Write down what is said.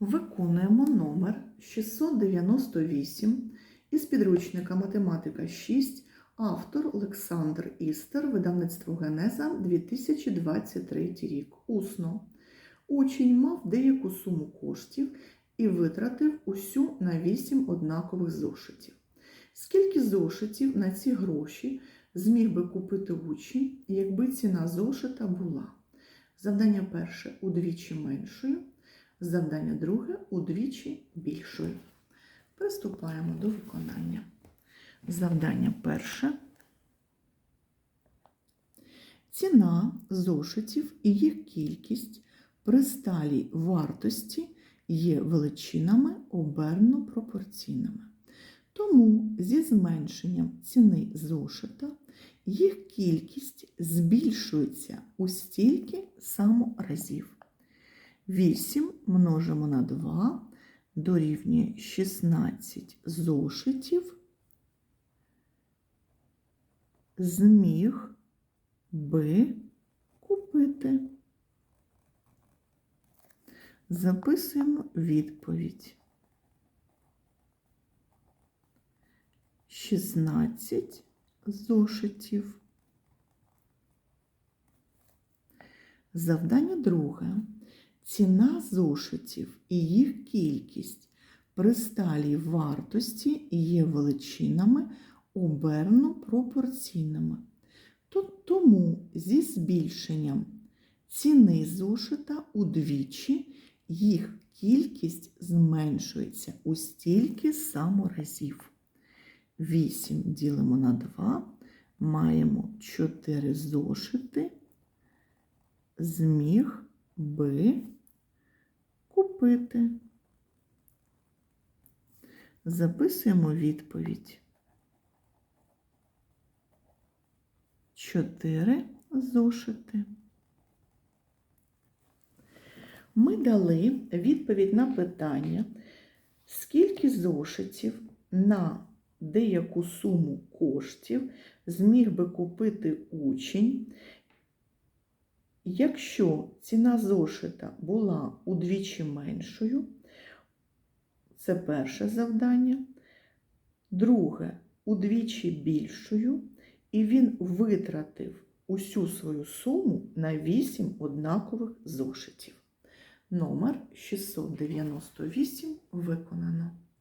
Виконуємо номер 698 із підручника Математика 6, автор Олександр Істер, видавництво Генеза 2023 рік. Усно. Учень мав деяку суму коштів і витратив усю на 8 однакових зошитів. Скільки зошитів на ці гроші зміг би купити учень, якби ціна зошита була? Завдання перше удвічі меншою. Завдання друге удвічі більшою. Приступаємо до виконання. Завдання перше. Ціна зошитів і їх кількість при сталій вартості є величинами оберно пропорційними. Тому зі зменшенням ціни зошита їх кількість збільшується у стільки само разів. 8 множимо на 2 дорівнює 16 зошитів. Зміг би купити. Записуємо відповідь. 16 зошитів. Завдання друге. Ціна зошитів і їх кількість при сталій вартості є величинами оберно пропорційними. Тому зі збільшенням ціни зошита удвічі їх кількість зменшується у стільки само разів. 8 ділимо на 2, маємо 4 зошити, зміг би купити. Записуємо відповідь. 4 зошити. Ми дали відповідь на питання, скільки зошитів на деяку суму коштів зміг би купити учень, якщо ціна зошита була удвічі меншою, це перше завдання, друге удвічі більшою, і він витратив усю свою суму на 8 однакових зошитів. Номер 698 виконано.